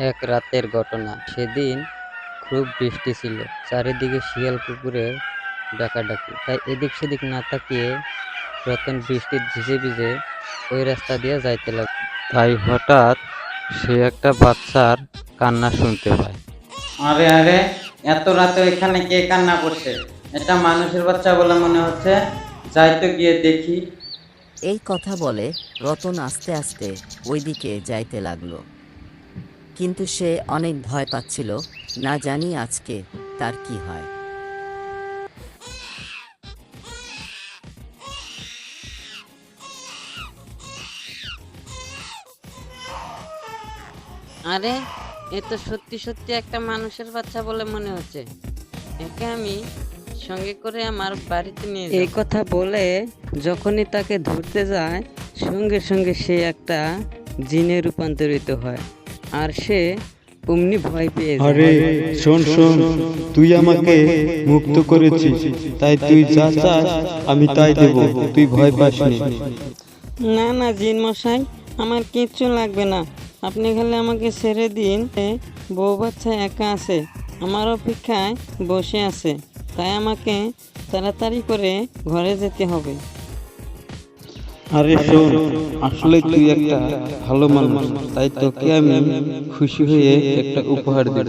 এক রাতের ঘটনা। সেদিন খুব বৃষ্টি ছিল। চারিদিকে শিয়াল কুকুরের ডাকাডাকি। তাই এদিক সেদিক না তাকিয়ে রতন বৃষ্টির ভিজে ভিজে ওই রাস্তা দিয়ে যাইতে লাগল। তাই হঠাৎ সে একটা বাচ্চার কান্না শুনতে পায়। আরে আরে এত রাতে এখানে কে কান্না করছে? এটা মানুষের বাচ্চা বলে মনে হচ্ছে। যাই তো গিয়ে দেখি। এই কথা বলে রতন আস্তে আস্তে ওইদিকে যাইতে লাগল। কিন্তু সে অনেক ভয় পাচ্ছিল। না জানি আজকে তার কি হয়। আরে এ তো সত্যি সত্যি একটা মানুষের বাচ্চা বলে মনে হচ্ছে। একে আমি সঙ্গে করে আমার বাড়িতে নিয়ে এই কথা বলে যখনই তাকে ধরতে যায় সঙ্গে সঙ্গে সে একটা জিনে রূপান্তরিত হয়। আর সে অমনি ভয় পেয়ে আরে শোন শোন তুই আমাকে মুক্ত করেছিস তাই তুই যা চাস আমি তাই দেব তুই ভয় পাস নি। না না জিন মশাই আমার কিচ্ছু লাগবে না। আপনি খালি আমাকে ছেড়ে দিন বউ বাচ্চা একা আছে আমার অপেক্ষায় বসে আছে তাই আমাকে তাড়াতাড়ি করে ঘরে যেতে হবে। আরে শোন, আসলে তুই একটা ভালো মানুষ, তাই তোকে আমি খুশি হয়ে একটা উপহার দেব।